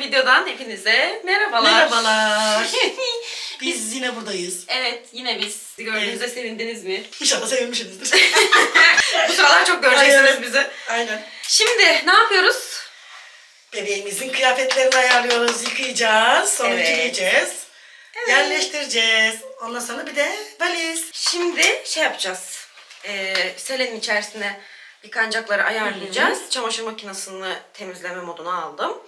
bir videodan hepinize merhabalar. Merhabalar. Biz yine buradayız. Evet yine biz. Gördüğünüzde sevindiniz mi? İnşallah sevinmişsinizdir. Bu sıralar çok göreceksiniz Aynen. bizi. Aynen. Şimdi ne yapıyoruz? Bebeğimizin kıyafetlerini ayarlıyoruz, yıkayacağız, sonra Evet. ütüleyeceğiz. Yerleştireceğiz. Ondan sonra bir de valiz. Şimdi şey yapacağız. Ee, selenin içerisine yıkanacakları ayarlayacağız. Çamaşır makinesini temizleme moduna aldım.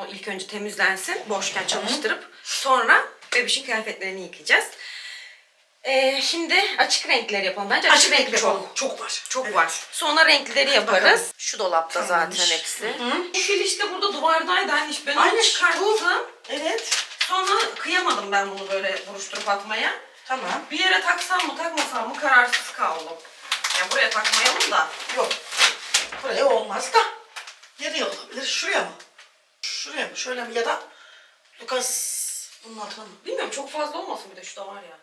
O ilk önce temizlensin. Boşken çalıştırıp sonra bebişin kıyafetlerini yıkayacağız. Ee, şimdi açık renkleri yapalım. Bence açık, Açık renkli çok. çok. Çok var. Çok Evet. var. Sonra renklileri yaparız. bakalım. Şu dolapta Tamammış. zaten hepsi. Fil işte burada duvardaydı. Hani işte ben onu çıkarttım. Evet. Sonra kıyamadım ben bunu böyle buruşturup atmaya. Tamam. Bir yere taksam mı takmasam mı kararsız kaldım. Yani buraya takmayalım da. Yok. Buraya olmaz da. Nereye olabilir? Şuraya mı? Şuraya mı? Şöyle mi? Ya da Lucas bunun altına mı? Bilmiyorum çok fazla olmasın bir de şu da var ya.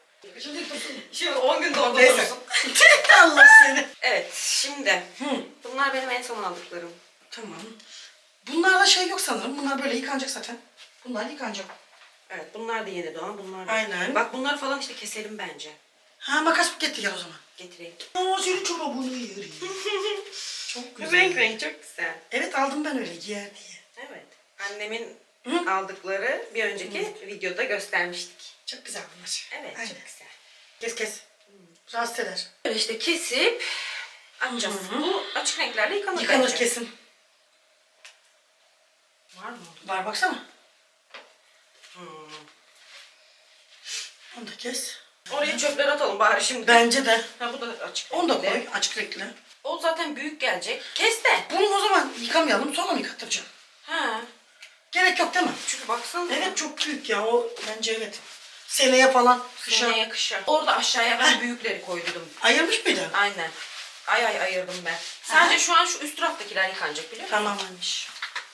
Şimdi 10 gün orada Neyse. dursun. Allah seni. Evet şimdi. Hı. Bunlar benim en son aldıklarım. Tamam. Bunlarda şey yok sanırım. Bunlar böyle yıkanacak zaten. Bunlar yıkanacak. Evet bunlar da yeni doğan bunlar da. Aynen. Bak bunları falan işte keselim bence. Ha makas getir gel o zaman. Getireyim. Aa senin çorabını yerim. Çok güzel. Renk renk çok güzel. Evet aldım ben öyle giyer diye. Evet. Annemin Hı. aldıkları bir önceki videoda göstermiştik. Çok güzel bunlar. Evet Aynen. çok güzel. Kes kes. Rahatsız eder. Böyle işte kesip atacağız. Hı hı. Bu açık renklerle yıkanır Yıkanır bence. kesin. Var mı? Var baksana. Hmm. Onu da kes. Oraya çöpleri atalım bari şimdi. Bence de. Ha bu da açık Onu da renkli. koy açık renkli. O zaten büyük gelecek. Kes de. Bunu o zaman yıkamayalım sonra mı yıkattıracağım? Ha. Gerek yok değil mi? Çünkü baksana. Evet çok büyük ya o bence evet. Seneye falan kışa Kışa yakışır. Orada aşağıya ben büyükleri koydum. ayırmış mıydın? Aynen. Ay ay ayırdım ben. Sadece şu an şu üst taraftakiler yıkanacak biliyor musun? Tamam anneş.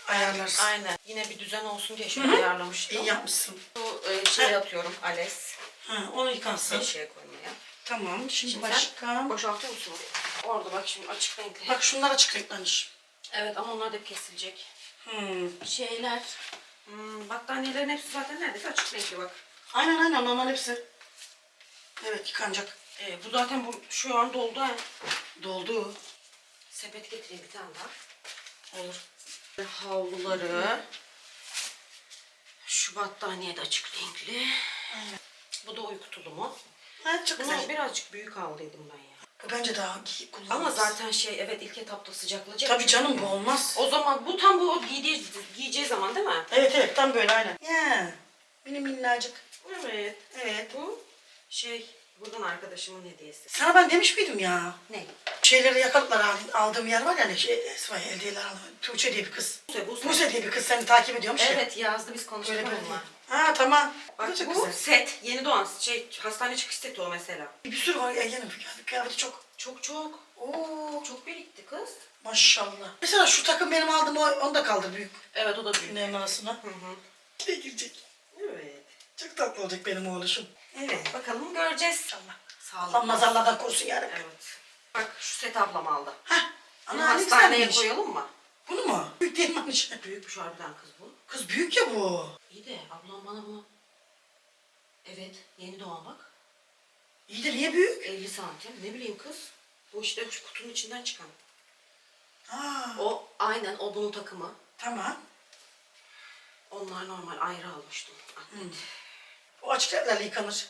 Ayarlarız. Aynen. Yine bir düzen olsun diye şöyle ayarlamıştım. İyi yapmışsın. Bu e, şeye atıyorum. Ales. Ha, onu yıkansın. Eşeğe koymaya. Tamam. Şimdi, Şimdi başka. boşaltıyor musun? Orada bak şimdi açık renkli. Bak şunlar açık renkli anneş. Evet ama onlar da kesilecek. Hmm. Şeyler. Hmm, battaniyelerin hepsi zaten neredeyse açık renkli bak. Aynen aynen onlar hepsi. Evet yıkanacak. E, bu zaten bu şu an doldu ha. Doldu. Sepet getireyim bir tane daha. Olur. Havluları. Şu battaniye de açık renkli. Bu da uyku tulumu. Ha, çok Bunu güzel. birazcık büyük aldıydım ben ya. Bu bence daha giy kullanılır. Ama zaten şey evet ilk etapta sıcaklayacak. Tabii çünkü. canım bu olmaz. O zaman bu tam bu giydiği, giyeceği zaman değil mi? Evet evet tam böyle aynen. Ya benim minnacık. Evet. Evet. Bu şey buradan arkadaşımın hediyesi. Sana ben demiş miydim ya? Ne? Şeyleri yakalıklar al- aldığım yer var ya hani şey, Esma hediyeler aldım. Tuğçe diye bir kız. Buse, Buse. Buse diye bir kız seni takip ediyormuş ya. Evet yazdı biz konuştuk Böyle böyle. onunla. Ha tamam. Bak bu bu set yeni doğan şey hastane çıkış seti o mesela. Bir sürü var ya yanım kıyafeti, kıyafeti çok. Çok çok. Oo Çok birikti kız. maşallah. Mesela şu takım benim aldığım o, onu da kaldır büyük. Evet o da büyük. Günlerin arasına. Hı hı. İçine girecek. Çok tatlı olacak benim oğluşum. Evet bakalım göreceğiz. İnşallah. Sağ Allah olun. nazarlardan korusun yarabbim. Evet. Bak şu set ablam aldı. Hah. Bunu Ana ne hastaneye güzelmiş. koyalım mı? Bunu mu? Büyük değil mi anne? Büyükmüş harbiden kız bu. Kız büyük ya bu. İyi de ablam bana bunu... Evet yeni doğan bak. İyi de niye büyük? 50 santim. Ne bileyim kız. Bu işte şu kutunun içinden çıkan. Ha, O aynen o bunun takımı. tamam. Onlar normal ayrı almıştım. Atlet. O açık renklerle yıkanır.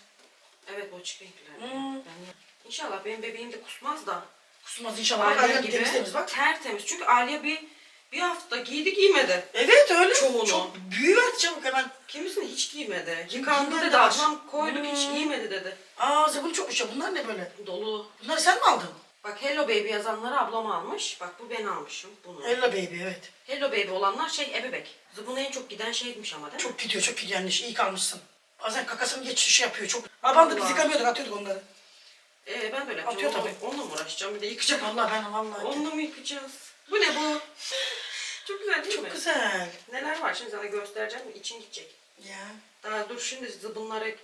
Evet bu açık renkliler. Hmm. Ben İnşallah benim bebeğim de kusmaz da. Kusmaz inşallah. Aliye gibi temiz temiz bak. tertemiz. Çünkü Aliye bir bir hafta giydi giymedi. Evet öyle. Çoğunu. Çok büyüver çabuk hemen. Kimisini hiç giymedi. Yıkandı giymedi dedi. var? Ablam koyduk hiç Hmm. giymedi dedi. Aa zıbın çokmuş ya. Bunlar ne böyle? Dolu. Bunları sen mi aldın? Bak Hello Baby yazanları ablam almış. Bak bu ben almışım bunu. Hello baby evet. Hello Baby olanlar şey ebebek. Zıbına en çok giden şeymiş ama değil mi? Çok gidiyor çok gidiyor anne. İyi kalmışsın. Bazen kakasını geçişi yapıyor çok. Babam da biz yıkamıyorduk atıyorduk onları. Ee, ben de öyle Atıyor yapacağım. tabii. Onunla mı uğraşacağım? Bir de yıkayacağım. Vallahi ben vallahi. Onunla mı yıkayacağız? Bu ne bu? Çok güzel değil mi? Çok güzel. Neler var şimdi sana göstereceğim. İçin gidecek. Ya. Daha dur şimdi zıbınları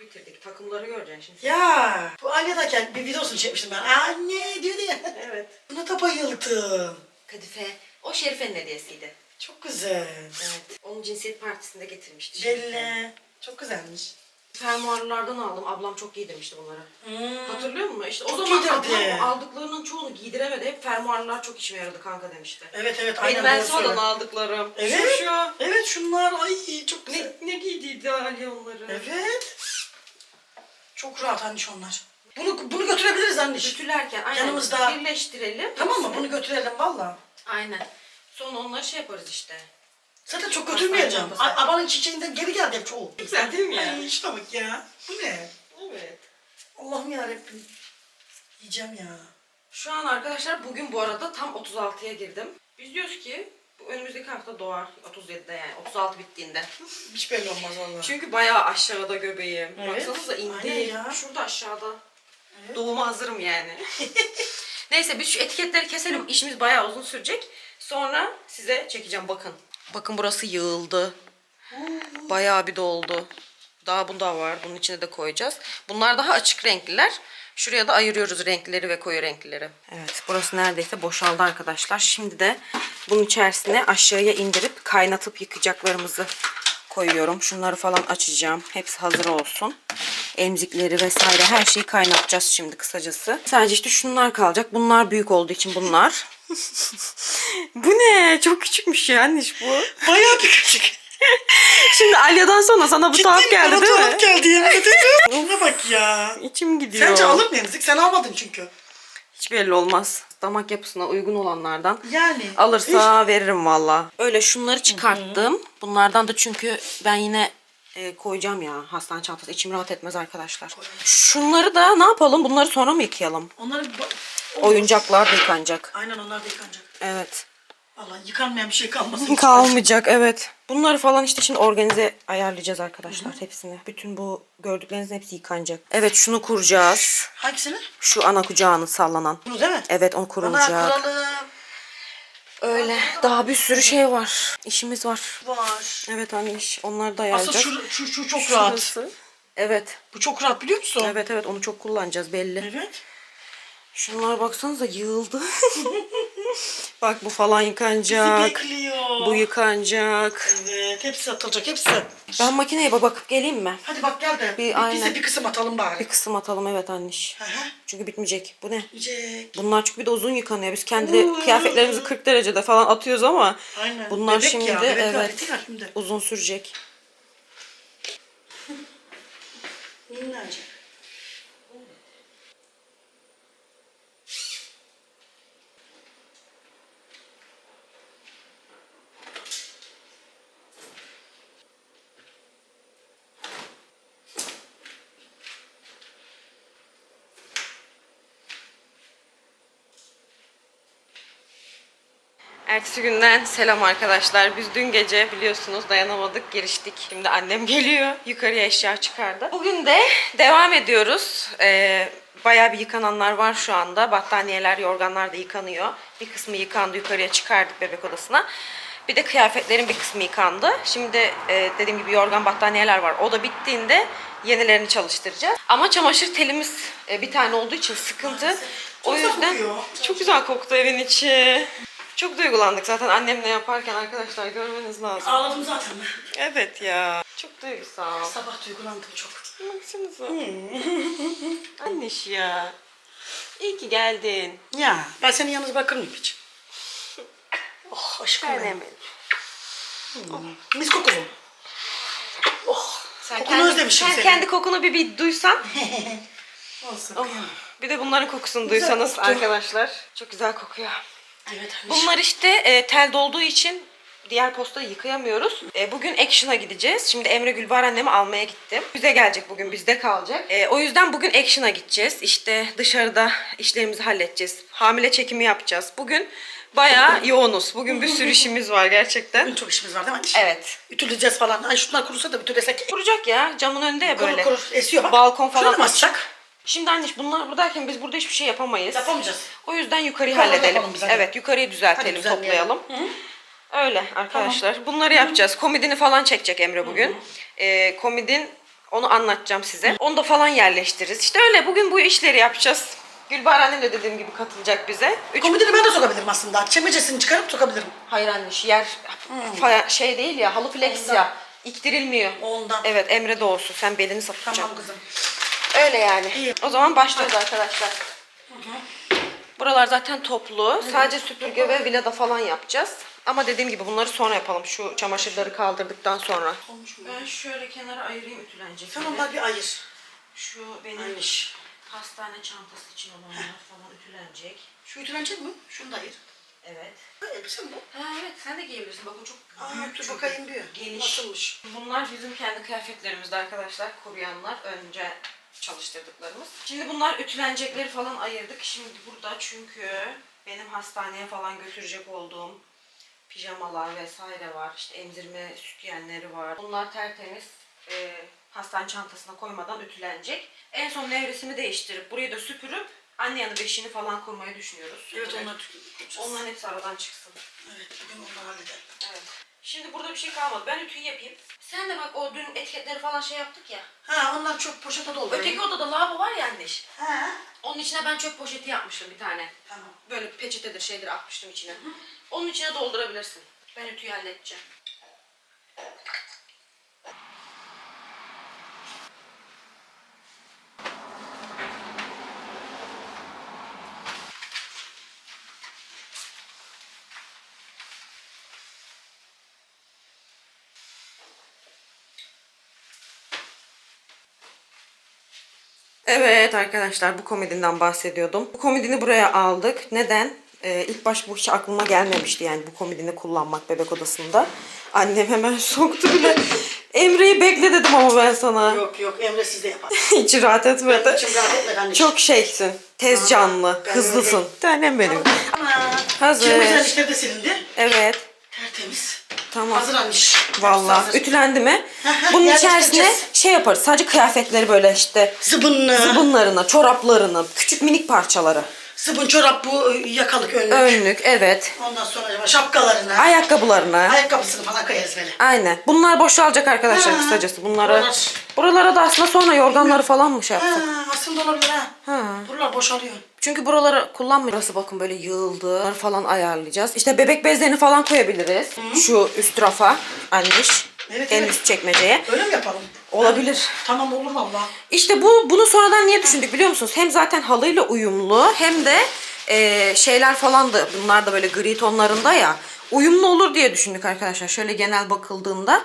bitirdik. Takımları göreceksin şimdi. Ya. Bu Alya'dayken bir videosunu çekmiştim ben. Anne diyordu ya. Evet. Buna da bayıldım. Kadife. O Şerife'nin hediyesiydi. Çok güzel. Evet. Onu cinsiyet partisinde getirmişti. Belli. Çok güzelmiş. Fermuarlardan aldım. Ablam çok giydirmişti bunları. Hmm. Hatırlıyor musun? İşte o Çok zaman giydirdi. ablam aldıklarının çoğunu giydiremedi. Hep fermuarlar çok işime yaradı kanka demişti. Evet evet aynen Benim en doğru sonradan söylüyorsun. aldıklarım. Evet. Şu şu. Evet şunlar ay çok güzel. Ne, ne giydiydi Ali onları? Evet. Çok rahat anniş onlar. Bunu bunu götürebiliriz anniş. Ütülerken aynen Yanımızda. birleştirelim. Tamam mı? Bunu götürelim valla. Aynen. Sonra onları şey yaparız işte. Zaten çok götürmeyeceğim. A- Abanın çiçeğinden geri geldi hep çoğu. Güzel değil mi ya? Ay işte bak ya. Bu ne? Evet. Allah'ım yarabbim. Yiyeceğim ya. Şu an arkadaşlar bugün bu arada tam 36'ya girdim. Biz diyoruz ki bu önümüzdeki hafta doğar 37'de yani 36 bittiğinde. Hiç belli olmaz valla. Çünkü bayağı aşağıda göbeğim. Evet. Baksanıza indi. Aynen ya. Şurada aşağıda. Doğuma hazırım yani. Neyse biz şu etiketleri keselim. İşimiz bayağı uzun sürecek. Sonra size çekeceğim bakın. Bakın burası yığıldı. Bayağı bir doldu. Daha bunda var. Bunun içine de koyacağız. Bunlar daha açık renkliler. Şuraya da ayırıyoruz renklileri ve koyu renklileri. Evet burası neredeyse boşaldı arkadaşlar. Şimdi de bunun içerisine aşağıya indirip kaynatıp yıkayacaklarımızı koyuyorum. Şunları falan açacağım. Hepsi hazır olsun. Emzikleri vesaire her şeyi kaynatacağız şimdi kısacası. Sadece işte şunlar kalacak. Bunlar büyük olduğu için bunlar. bu ne? Çok küçükmüş ya anneş bu. Bayağı bir küçük. Şimdi Alya'dan sonra sana bu tuhaf geldi değil mi? tuhaf geldi yemin ederim. Ona bak ya. İçim gidiyor. Sence alır mı emzik? Sen almadın çünkü. Hiç belli olmaz. Damak yapısına uygun olanlardan. Yani. Alırsa veririm valla. Öyle şunları çıkarttım. Bunlardan da çünkü ben yine e, koyacağım ya hastane çantası. İçim rahat etmez arkadaşlar. Şunları da ne yapalım? Bunları sonra mı yıkayalım? Onları ba- Oyuncaklar da yıkanacak. Aynen onlar da yıkanacak. Evet. Valla yıkanmayan bir şey kalmasın. Kalmayacak evet. Bunları falan işte şimdi organize ayarlayacağız arkadaşlar hepsini. Bütün bu gördüklerinizin hepsi yıkanacak. Evet şunu kuracağız. Hangisini? Şu ana kucağını sallanan. Bunu değil mi? Evet onu Ana kurulacak. kuralım. Öyle. Daha bir sürü şey var. İşimiz var. Var. Evet anne iş. Onları da ayarlayacak. şu, şu, şu çok rahat. Şurası. Evet. Bu çok rahat biliyor musun? Evet evet onu çok kullanacağız belli. Evet. Şunlara baksanıza yığıldı. Bak bu falan Bizi yıkanacak. bekliyor. Bu yıkanacak. Evet hepsi atılacak hepsi. Ben makineye bakıp geleyim mi? Hadi bak gel de. Bir- Bir, aynen. bize bir kısım atalım bari. Bir kısım atalım evet anneş. Hı hı. Çünkü bitmeyecek. Bu ne? Yiyecek. Bunlar çünkü bir de uzun yıkanıyor. Biz kendi Oo. kıyafetlerimizi 40 derecede falan atıyoruz ama Aynen. bunlar Bebek şimdi ya, bebek evet şimdi. uzun sürecek. Minnacık. Ertesi günden selam arkadaşlar. Biz dün gece biliyorsunuz dayanamadık, giriştik. Şimdi annem geliyor, yukarıya eşya çıkardı. Bugün de devam ediyoruz. Ee, bayağı bir yıkananlar var şu anda. Battaniyeler, yorganlar da yıkanıyor. Bir kısmı yıkandı, yukarıya çıkardık bebek odasına. Bir de kıyafetlerin bir kısmı yıkandı. Şimdi e, dediğim gibi yorgan battaniyeler var. O da bittiğinde yenilerini çalıştıracağız. Ama çamaşır telimiz e, bir tane olduğu için sıkıntı. O yüzden çok güzel koktu evin içi. Çok duygulandık zaten annemle yaparken arkadaşlar görmeniz lazım. Ağladım zaten ben. Evet ya. Çok duygusal. Sabah duygulandım çok. Baksanıza. Anneş ya. İyi ki geldin. Ya ben seni yalnız bırakır mıyım hiç? Oh aşkım benim. Annem Mis kokulu. Oh. Sen Kokunu kendi, özlemişim sen seni. kendi kokunu bir, bir duysan. Olsun. Oh, bir de bunların kokusunu Güzel duysanız koktu. arkadaşlar. Çok güzel kokuyor. Evet. Bunlar işte e, tel dolduğu için diğer postayı yıkayamıyoruz. E, bugün Action'a gideceğiz. Şimdi Emre Gülbar annemi almaya gittim. Bize gelecek bugün, bizde kalacak. E, o yüzden bugün Action'a gideceğiz. İşte dışarıda işlerimizi halledeceğiz. Hamile çekimi yapacağız. Bugün bayağı yoğunuz. Bugün bir sürü işimiz var gerçekten. Bugün çok işimiz var değil mi? Evet. Ütüleyeceğiz falan. Ay şunlar kurusa da ütülesek. Kuracak ya camın önünde ya Kurur böyle. kurur. Esiyor bak. Balkon falan Şöyle mi açacak. Şimdi anne bunlar buradayken biz burada hiçbir şey yapamayız. Yapamayacağız. O yüzden yukarıyı Yukarıda halledelim. yapalım biz, hadi. Evet yukarıyı düzeltelim, düzenleyelim. toplayalım. Öyle arkadaşlar. Bunları yapacağız. Komodini falan çekecek Emre bugün. Ee, komodin onu anlatacağım size. Onu da falan yerleştiririz. İşte öyle bugün bu işleri yapacağız. Gülbahar annem de dediğim gibi katılacak bize. Üç... Komodini ben de sokabilirim aslında. Çemecesini çıkarıp sokabilirim. Hayır anne şu yer fa- şey değil ya halı flex Ondan. ya. İktirilmiyor. Ondan. Evet Emre de olsun. Sen belini satacaksın. Tamam kızım. Öyle yani. İyi. O zaman başlıyoruz arkadaşlar. Buralar zaten toplu. Sadece süpürge ve vilada falan yapacağız. Ama dediğim gibi bunları sonra yapalım. Şu çamaşırları kaldırdıktan sonra. Olmuş mu? Ben şöyle kenara ayırayım ütülenecek. Sen onları bir ayır. Şu benim Aymış. hastane çantası için olanlar falan ütülenecek. Şu ütülenecek mi? Şunu da ayır. Evet. Ha, elbise mi bu? Ha evet sen de giyebilirsin. Bak o çok Aa, büyük dur çünkü. bakayım bir. Geniş. Nasılmış? Bunlar bizim kendi kıyafetlerimizde arkadaşlar. Kuruyanlar önce çalıştırdıklarımız. Şimdi bunlar ütülenecekleri falan ayırdık. Şimdi burada çünkü benim hastaneye falan götürecek olduğum pijamalar vesaire var. İşte emzirme sütyenleri var. Bunlar tertemiz e, hastane çantasına koymadan ütülenecek. En son nevresimi değiştirip burayı da süpürüp anne yanı beşiğini falan kurmayı düşünüyoruz. Evet Süpürerek. onlar tükürük. Onların hepsi aradan çıksın. Evet bugün onları halledelim. Evet. Şimdi burada bir şey kalmadı. Ben ütüyü yapayım. Sen de bak o dün etiketleri falan şey yaptık ya. Ha onlar çöp poşete doldu. Öteki odada lavabo var ya anneş. Ha. Onun içine ben çöp poşeti yapmıştım bir tane. Tamam. Böyle peçetedir şeydir atmıştım içine. Onun içine doldurabilirsin. Ben ütüyü halledeceğim. Evet arkadaşlar bu komedinden bahsediyordum. Bu komedini buraya aldık. Neden? Ee, ilk baş bu hiç aklıma gelmemişti yani bu komedini kullanmak bebek odasında. Annem hemen soktu bile. Emre'yi bekle dedim ama ben sana. Yok yok Emre siz de yapar. Hiç rahat etmedi. İçim rahat etmedi anne. Çok şeysin. Tez canlı. ben Hızlısın. Tanem benim. Ama Hazır. Kiremizler işleri de silindi. Evet. Tertemiz. Tamam. Hazır anneş. Vallahi Hazır. ütülendi mi? Bunun yerleştireceğiz. içerisine şey yaparız. Sadece kıyafetleri böyle işte Zıbınlı. zıbınlarını, çoraplarını, küçük minik parçaları. Zıbın çorap bu e, yakalık önlük. Önlük, evet. Ondan sonra acaba şapkalarını. Ayakkabılarını. Ayakkabısını falan koyarız böyle. Aynen. Bunlar boşalacak arkadaşlar Ha, kısacası. Bunları buralar. buralara da aslında sonra yorganları falan mı şey yapsak? Ha, aslında olabilir ha. Ha. Buralar boşalıyor. Çünkü buraları kullanmıyoruz. Burası bakın böyle yığıldı. Falan ayarlayacağız. İşte bebek bezlerini falan koyabiliriz. Şu üst rafa. Anneş. Evet, en evet. üst çekmeceye. Öyle mi yapalım? Olabilir. Tamam olur valla. İşte bu bunu sonradan niye düşündük biliyor musunuz? Hem zaten halıyla uyumlu hem de e, şeyler falan da bunlar da böyle gri tonlarında ya. Uyumlu olur diye düşündük arkadaşlar. Şöyle genel bakıldığında.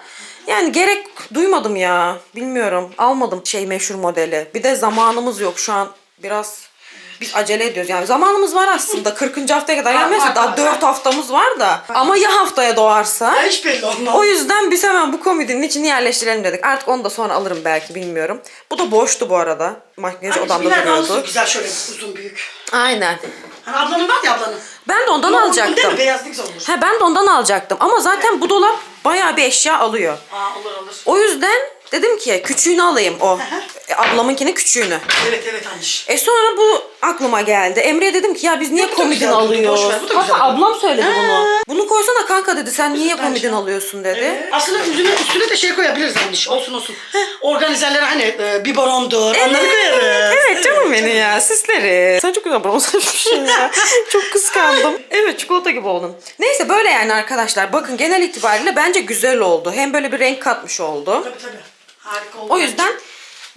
Yani gerek duymadım ya. Bilmiyorum. Almadım şey meşhur modeli. Bir de zamanımız yok şu an. Biraz biz acele ediyoruz. Yani zamanımız var aslında. 40. haftaya kadar. Var, mesela var, daha var, 4 haftamız var da. Ama ya haftaya doğarsa? Ha, hiç belli olmaz. O yüzden biz hemen bu komedinin içini yerleştirelim dedik. Artık onu da sonra alırım belki bilmiyorum. Bu da boştu bu arada. Makyaj Hani odamda bir tane duruyordu. Güzel şöyle uzun büyük. Aynen. Hani ablanın var ya ablanın. Ben de ondan Ama uygun alacaktım. Değil mi? Beyazlık olur. He ben de ondan alacaktım. Ama zaten bu dolap bayağı bir eşya alıyor. Aa olur olur. O yüzden dedim ki küçüğünü alayım o. E, Ablamınkinin küçüğünü. Evet evet Aniş. E sonra bu aklıma geldi. Emre'ye dedim ki ya biz niye da komedin güzel durdu, boş alıyoruz? ver, bu da Hatta güzel ablam söyledi bunu. Bunu koysana kanka dedi sen niye komedin alıyorsun dedi. Aslında üstüne, üstüne de şey koyabiliriz Aniş. Olsun olsun. Organizerlere hani e, biberondur. Onları koyarız. Evet canım benim ya sisleri. Sen çok güzel bronz yapmışsın ya. çok kıskandım. Evet çikolata gibi oldun. Neyse böyle yani arkadaşlar. Bakın genel itibariyle bence güzel oldu. Hem böyle bir renk katmış oldu. Tabii tabii. Harika oldu. O yüzden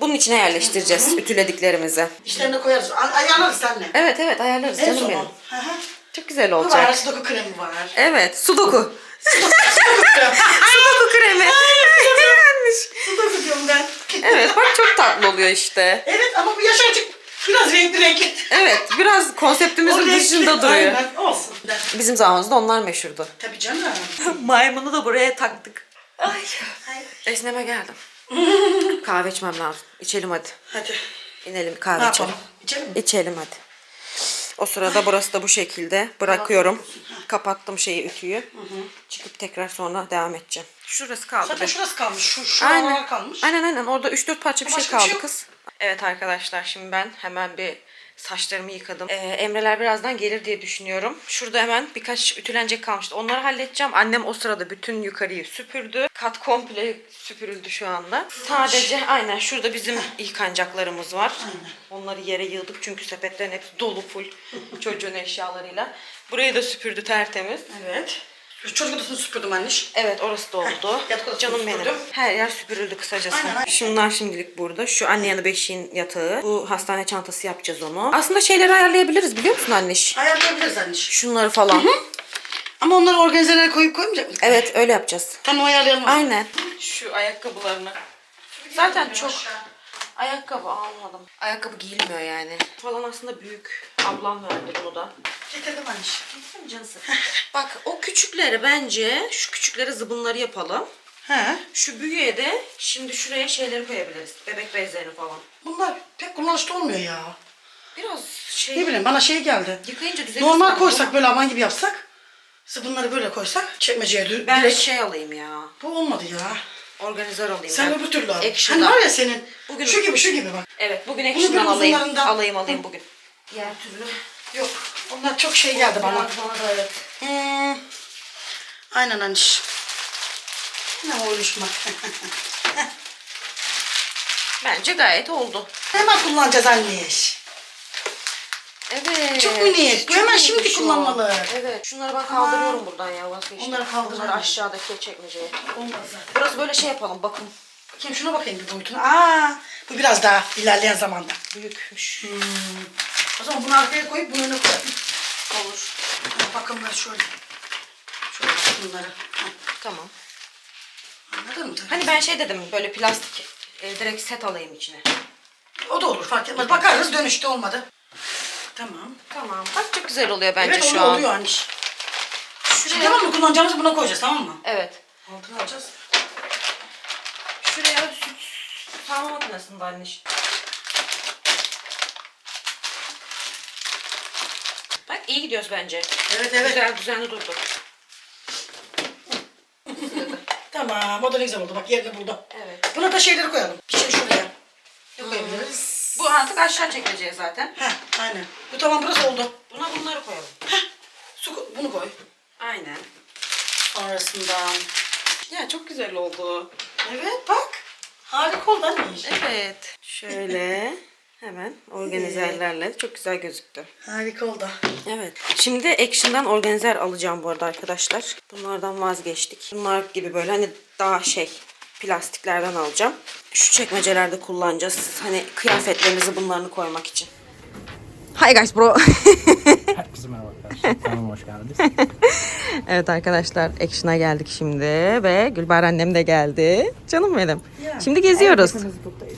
bunun içine yerleştireceğiz ütülediklerimizi. İşlerine koyarız. Ay- Ayarlarız seninle. Evet evet ayarlarız En canım son. benim. Hı hı. Çok güzel Bu var. olacak. Sudoku kremi var. Evet sudoku. sudoku kremi. Yanlış. Sudoku diyorum ben. Evet bak çok tatlı oluyor işte. Evet ama bu yaş açık. Biraz renkli renkli. Evet biraz O konseptimizin renkli, dışında duruyor. Aynen olsun. Bizim zamanımızda onlar meşhurdu. Tabii canım. Maymunu da buraya taktık. Ay. Ay. Esneme geldim. Kahve içmem lazım. İçelim hadi. Hadi. İnelim Ne kahve içelim. yapalım? İçelim mi? İçelim hadi. O sırada burası da bu şekilde bırakıyorum. Kapattım şeyi ütüyü. Çıkıp tekrar sonra devam edeceğim. Şurası kaldı. Zaten şurası kalmış. Şu, şu Aynen. kalmış. Aynen aynen. Orada 3-4 parça bir şey Başka bir şey kaldı yok. kız. Evet arkadaşlar şimdi ben hemen bir Saçlarımı yıkadım. Ee, Emreler birazdan gelir diye düşünüyorum. Şurada hemen birkaç ütülenecek kalmıştı. Onları halledeceğim. Annem o sırada bütün yukarıyı süpürdü. Kat komple süpürüldü şu anda. Sadece aynen şurada bizim yıkanacaklarımız var. Onları yere yığdık çünkü sepetlerin hepsi dolu full çocuğun eşyalarıyla. Burayı da süpürdü tertemiz. Evet. Şu çocuk odasını süpürdüm anneş. Evet orası da oldu. Yatak odasını Canım benim. süpürdüm. Her yer süpürüldü kısacası. Aynen, aynen. Şunlar şimdilik burada. Şu anne yanı beşiğin yatağı. Bu hastane çantası yapacağız onu. Aslında şeyleri ayarlayabiliriz biliyor musun anneş? Ayarlayabiliriz anneş. Şunları falan. Ama onları organizelere koyup koymayacak mıyız? Evet öyle yapacağız. Tamam ayarlayalım. Aynen. Şu ayakkabılarını. Zaten çok ayakkabı almadım. Ayakkabı giyilmiyor yani. Falan aslında büyük. Ablam verdi bunu da. Getirdim anneş. Gitsin canısı. Bak o küçükleri bence şu küçüklere zıbınları yapalım. He. Şu büyüğe de şimdi şuraya şeyleri koyabiliriz. Bebek bezlerini falan. Bunlar pek kullanışlı olmuyor ya. Biraz şey Ne bileyim bana şey geldi. yıkayınca düzelir. Normal sanki koysak böyle aman gibi yapsak. Bunları böyle koysak çekmeceye dü- Ben direkt. şey alayım ya. Bu olmadı ya. Organizer alayım. Sen ben. öbür türlü al. Hani var ya senin. Bugün- Şu gibi şu gibi bak. Evet bugün action'dan bir alayım. uzunlarından- Alayım alayım bugün. Diğer türlü. Yok. Onlar çok şey geldi bana. Biraz bana da evet. Hmm. Aynen anneş. Ne oluşma. Bence gayet oldu. Hemen kullanacağız anneş. Evet. Çok minik. Bu hemen şimdi o. kullanmalı. Evet. Şunları ben kaldırıyorum buradan ya vazgeçtim. Onları kaldır Bunları aşağıdaki çekmeceye. Olmaz zaten. Burası böyle şey yapalım bakın. Bakayım şuna bakayım bir boyutuna. Aa, bu biraz daha ilerleyen zamanda. Büyükmüş. Hmm. O zaman bunu arkaya koyup bunu öne koyalım. Olur. Bakımları şöyle. Şöyle bunları. Heh, Tamam. Anladın mı? tabii? Hani ben şey dedim böyle plastik e, direkt set alayım içine. O da olur fark etmez. Bakarız dönüşte olmadı. Tamam. Tamam. Bak çok güzel oluyor bence evet şu oluyor an. oluyor anneş. Şimdi Şuraya, tamam mı kullanacağımızı buna koyacağız tamam mı? evet. Altına alacağız. Şuraya süt sağma makinesinde anneş. Bak iyi gidiyoruz bence. Evet evet. Güzel düzenli durdu. Tamam o da ne güzel oldu bak yerini buldu. Evet. Buna da şeyleri koyalım. Bir şey şuraya. Ne koyabiliriz? Bu artık aşağı çekeceğiz zaten. Heh aynen. Bu tamam burası oldu. Buna bunları koyalım. Su, ko- bunu koy. Aynen. Sonrasından. Ya çok güzel oldu. Evet bak. Harika oldu anneş. Evet. Şöyle hemen organizerlerle çok güzel gözüktü. Harika oldu. Evet. Şimdi Action'dan organizer alacağım bu arada arkadaşlar. Bunlardan vazgeçtik. Bunlar gibi böyle hani daha şey plastiklerden alacağım. Şu çekmecelerde kullanacağız. Hani kıyafetlerimizi bunlarını koymak için. Hi guys bro. Herkese merhaba arkadaşlar. Kanalıma hoş geldiniz. evet arkadaşlar Action'a geldik şimdi ve Gülbar annem de geldi. Canım benim. Şimdi geziyoruz.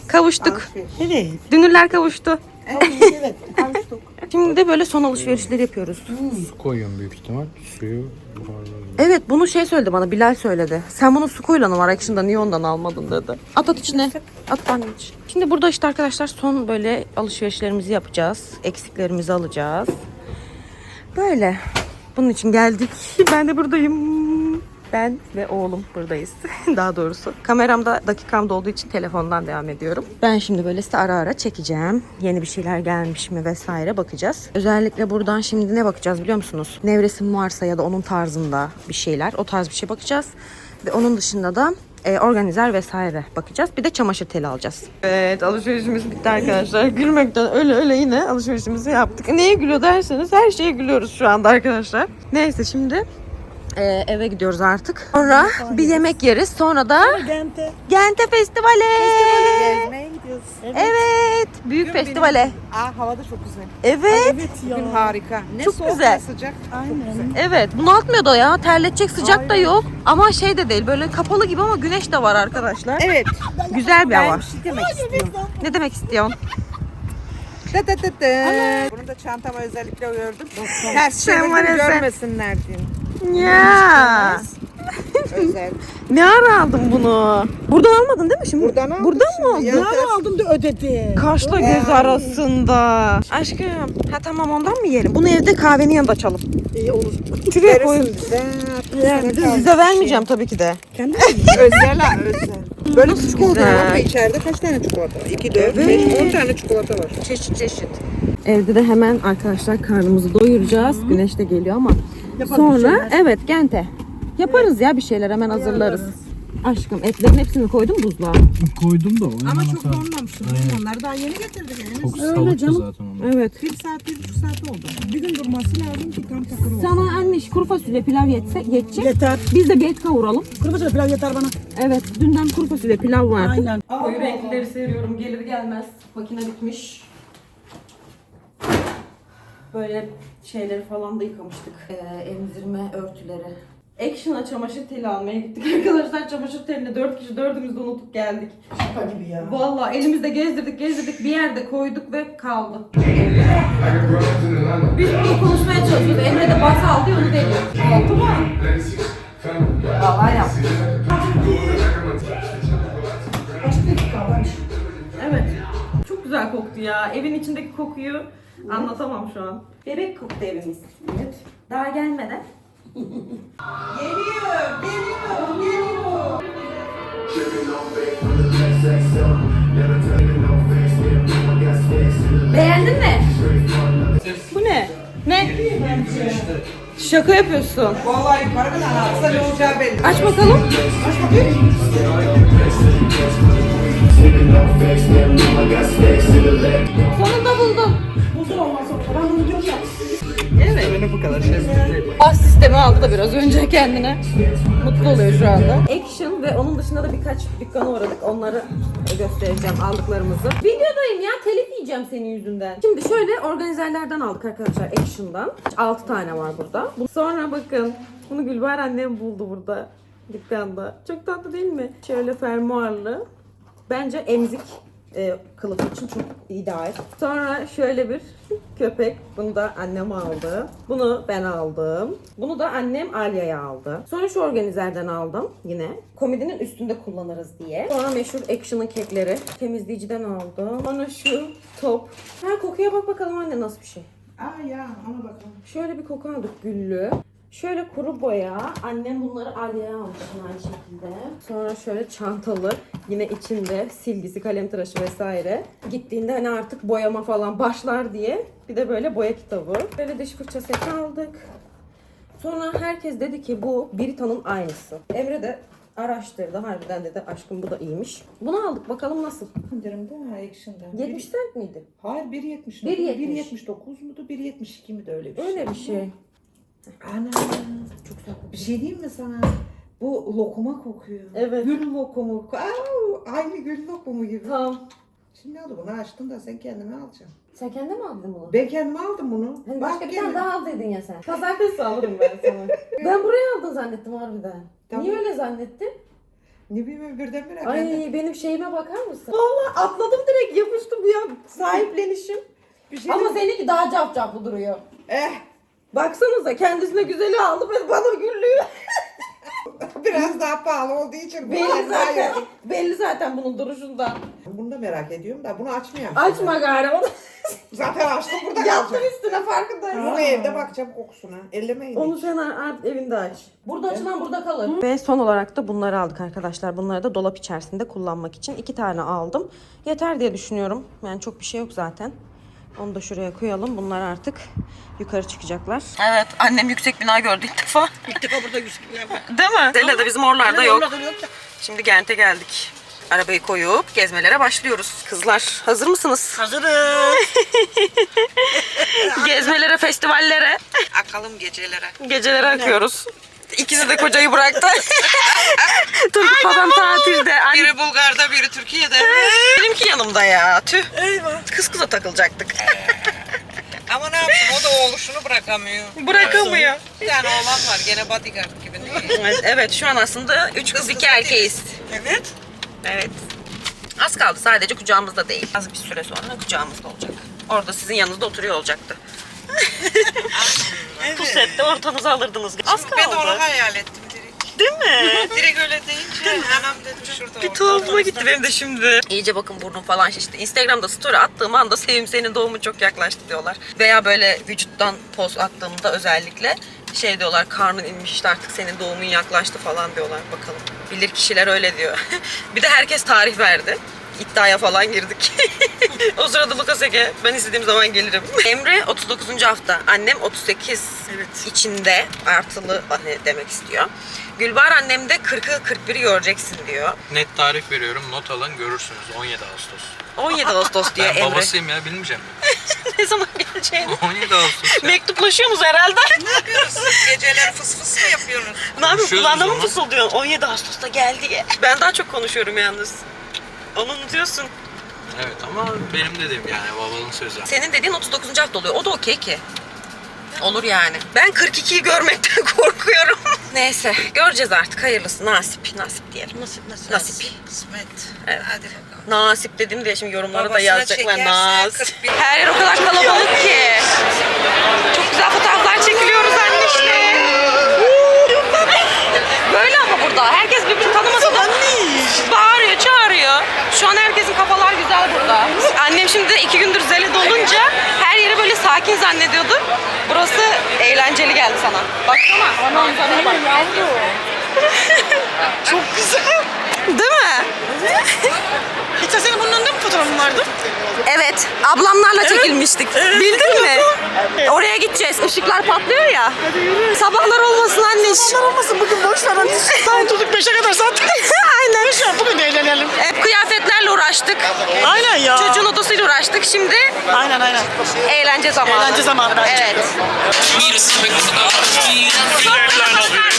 Kavuştuk. Evet. Dünürler kavuştu. evet. Şimdi de böyle son alışverişleri yapıyoruz. Su koyuyorum büyük ihtimal. Suyu buharlarım. Evet bunu şey söyledi bana Bilal söyledi. Sen bunu su koyulanı var Action'da niye ondan almadın dedi. At at içine. At annem iç. Şimdi burada işte arkadaşlar son böyle alışverişlerimizi yapacağız. Eksiklerimizi alacağız. Böyle. Bunun için geldik. Ben de buradayım. Ben ve oğlum buradayız. Daha doğrusu. Kameramda dakikamda olduğu için telefondan devam ediyorum. Ben şimdi böyle size ara ara çekeceğim. Yeni bir şeyler gelmiş mi vesaire bakacağız. Özellikle buradan şimdi ne bakacağız biliyor musunuz? Nevresim varsa ya da onun tarzında bir şeyler. O tarz bir şey bakacağız. Ve onun dışında da e, organizer vesaire bakacağız. Bir de çamaşır teli alacağız. Evet alışverişimiz bitti arkadaşlar. Gülmekten öyle öyle yine alışverişimizi yaptık. Neye gülüyor derseniz her şeye gülüyoruz şu anda arkadaşlar. Neyse şimdi e, eve gidiyoruz artık. Sonra bir yemek yeriz. Sonra da Gente. Gente Festivali. Gezmeye gidiyoruz. Evet. Evet. Büyük festivale. Aa hava da çok güzel. Evet. Evet ya. Bugün harika. Ne Çok soğuk güzel. ne sıcak. Aynen. Evet. Bunaltmıyor da ya. Terletecek sıcak da yok. Ama şey de değil. Böyle kapalı gibi ama güneş de var arkadaşlar. Evet. Güzel bir hava. Ben bir şey demek istiyorum. Ne demek istiyorsun? Dı dı dı dı. Bunu da çantama özellikle ördüm. Ya sen- görmesinler diye. Ya. Özel. Ne ara aldın bunu? Buradan almadın değil mi şimdi? Buradan aldım Buradan mı aldın? Ya aldım da ödedi. Kaşla göz arasında. Aşkım. Ha tamam ondan mı yiyelim? Bunu evde kahvenin yanında açalım. İyi olur. Şuraya koy. Verirsin bize. Yani size vermeyeceğim tabii ki de. Kendi özel ha özel. Böyle küçük oldu güzel. ama içeride kaç tane çikolata var? 2, 4, Evet. 5, 10 tane çikolata var. Çeşit çeşit. Evde de hemen arkadaşlar karnımızı doyuracağız. Güneş de geliyor ama sonra evet gente yaparız ya bir şeyler hemen hazırlarız. Aşkım etlerin hepsini koydum buzluğa. Koydum da o. Ama çok donmamıştı. Onları daha yeni getirdik. Yani. Kokusu Öyle kalıptı canım. zaten onun. Evet. Bir saat, bir buçuk saat oldu. Bir gün durması lazım ki tam takır olsun. Sana anne kuru fasulye pilav yetse yetecek. Yeter. Biz de bir et kavuralım. Kırmızı pilav yeter bana. Evet dünden kuru fasulye pilav vardı. Aynen. Koyu renkleri seviyorum. Gelir gelmez makine bitmiş. Böyle şeyleri falan da yıkamıştık. Ee, emzirme örtüleri. Action'a çamaşır teli almaya gittik arkadaşlar. Çamaşır telini dört kişi dördümüz de unutup geldik. Şaka gibi ya. Vallahi elimizde gezdirdik gezdirdik bir yerde koyduk ve kaldı. Biz bunu konuşmaya çalışıyoruz. Emre de bas aldı onu deniyor. Oldu mu? Vallahi yaptı. Evet. Çok güzel koktu ya. Evin içindeki kokuyu anlatamam şu an. Bebek koktu evimiz. Evet. Daha gelmeden. Geliyor, geliyor, geliyor. Beğendin mi? Bu ne? Ne? Şaka yapıyorsun. Vallahi kadar atsa ne olacağı belli. Aç bakalım. Aç bakayım. Sonunda buldum. Buzul olmazsa ben bunu diyorum ya. Beni bu kadar şey Bas sistemi aldı da biraz önce kendine. Mutlu oluyor şu anda. Action ve onun dışında da birkaç dükkana uğradık. Onları göstereceğim aldıklarımızı. Videodayım ya telif yiyeceğim senin yüzünden. Şimdi şöyle organizerlerden aldık arkadaşlar Action'dan. 6 tane var burada. Bu- Sonra bakın bunu Gülbahar annem buldu burada dükkanda. Çok tatlı değil mi? Şöyle fermuarlı. Bence emzik e, kılıfı için çok ideal. Sonra şöyle bir köpek. Bunu da annem aldı. Bunu ben aldım. Bunu da annem Alya'ya aldı. Sonra şu organizerden aldım yine. Komedinin üstünde kullanırız diye. Sonra meşhur Action'ın kekleri. Temizleyiciden aldım. Sonra şu top. Ha kokuya bak bakalım anne nasıl bir şey. Aa ya, ona bakalım. Şöyle bir koku aldık güllü. Şöyle kuru boya. Annem bunları Alya'ya almış aynı şekilde. Sonra şöyle çantalı. Yine içinde silgisi, kalem tıraşı vesaire. Gittiğinde hani artık boyama falan başlar diye. Bir de böyle boya kitabı. Böyle diş fırça seti aldık. Sonra herkes dedi ki bu Brita'nın aynısı. Emre de araştırdı. Harbiden dedi aşkım bu da iyiymiş. Bunu aldık bakalım nasıl? İndirimde ha, Action'da. 70 cent miydi? Hayır 1.70. 1.70. 1.79 mudu 1.72 mi de öyle bir şey. Öyle bir şey. Ana. Çok tatlı. Bir şey diyeyim mi sana? Bu lokuma kokuyor. Evet. Gül lokumu. Aa, aynı gül lokumu gibi. Tamam. Şimdi oldu bunu açtın da sen kendine alacaksın. Sen kendin mi aldın bunu? Ben kendime aldım bunu. Hani Bak başka bir tane daha al dedin ya sen. Pazartesi alırım ben sana. ben buraya aldın zannettim harbiden. Tamam. Niye öyle zannettin? Ne bileyim birdenbire. ben de- Ay benim şeyime bakar mısın? Vallahi atladım direkt yapıştım ya sahiplenişim. Bir şey Ama seninki daha cafcaflı duruyor. Eh Baksanıza kendisine güzeli aldı ve bana güllüyor. biraz daha pahalı olduğu için. bu belli zaten. yok. belli zaten bunun duruşundan. Bunu da merak ediyorum da bunu açmayayım. Açma gari onu. Zaten açtım burada Yattım kalacak. üstüne farkındayım. Bunu evde bakacağım kokusuna. Ellemeyin. Onu sen artık evinde aç. Burada açılan burada kalır. Ve son olarak da bunları aldık arkadaşlar. Bunları da dolap içerisinde kullanmak için. iki tane aldım. Yeter diye düşünüyorum. Yani çok bir şey yok zaten. Onu da şuraya koyalım. Bunlar artık yukarı çıkacaklar. Evet. Annem yüksek bina gördü ilk defa. İlk defa burada yüzükler var. Değil mi? Zella da bizim oralarda yok. Şimdi Gent'e geldik. Arabayı koyup gezmelere başlıyoruz. Kızlar hazır mısınız? Hazırız. Gezmelere, festivallere. Akalım gecelere. Gecelere akıyoruz. İkisi de kocayı bıraktı. Turgut babam tatilde. Anne, Biri Bulgar'da biri Türkiye'de. benimki yanımda ya. Tüh. Eyvah. Kız kıza takılacaktık. Ama ne yapsın o da oğluşunu bırakamıyor. Bırakamıyor. Bir tane oğlan var gene bodyguard gibi değil. Evet, evet şu an aslında 3 kız 2 erkeğiz. Evet. Evet. Az kaldı sadece kucağımızda değil. Az bir süre sonra kucağımızda olacak. Orada sizin yanınızda oturuyor olacaktı. evet. Pusette ortanıza alırdınız. Az Ben de onu kaldı. hayal ettim direkt. Değil mi? Direkt öyle deyince anam dedi şurada. Bir tuhafıma gitti benim de şimdi. İyice bakın burnum falan şişti. Instagram'da story attığım anda Sevim senin doğumun çok yaklaştı diyorlar. Veya böyle vücuttan poz attığımda özellikle Şey diyorlar karnın inmiş işte artık senin doğumun yaklaştı falan diyorlar bakalım. Bilir kişiler öyle diyor. bir de herkes tarih verdi. İddiaya falan girdik. o sırada Lucas Ege ben istediğim zaman gelirim. Emre 39. hafta. Annem 38 Evet. içinde artılı hani demek istiyor. Gülbahar annem de 40'ı 41'i göreceksin diyor. Net tarih veriyorum. Not alın görürsünüz. 17 Ağustos. 17 Ağustos diyor Ben Emre. babasıyım ya bilmeyeceğim mi? ne zaman geleceğini. 17 Ağustos ya. Mektuplaşıyorsunuz herhalde. Geceler fıs fıs mı yapıyorsunuz? ne Konuşuyoruz kulağına mı fısıldıyorsun? 17 Ağustos'ta geldi diye. Ben daha çok konuşuyorum yalnız. Onu unutuyorsun. Evet ama benim dediğim yani babanın sözü. Senin dediğin 39. hafta oluyor. O da okey ki. Olur yani. Ben 42'yi görmekten korkuyorum. Neyse göreceğiz artık hayırlısı. Nasip. Nasip diyelim. Nasip nasip. Nasip. Kısmet. Evet. Hadi bakalım. Nasip dedim diye şimdi yorumlara da Babasına yazacaklar. çekerse Nasip. 41. Her yer o kadar kalabalık ki. Anam sana bak. Çok güzel. Değil mi? Hiç senin bunun önünde mi fotoğrafın vardı? Evet, ablamlarla çekilmiştik. Bildin mi? Oraya gideceğiz. Işıklar patlıyor ya. Sabahlar olmasın anneş. olmasın bugün boş ver. Daha oturduk 5'e kadar zaten. Aynen. Boş ver bugün eğlenelim. Hep kıyafetlerle uğraştık. Aynen ya. Çocuğun odasıyla uğraştık. Şimdi Aynen aynen. eğlence zamanı. Eğlence zamanı bence. Evet. Arkadaşlar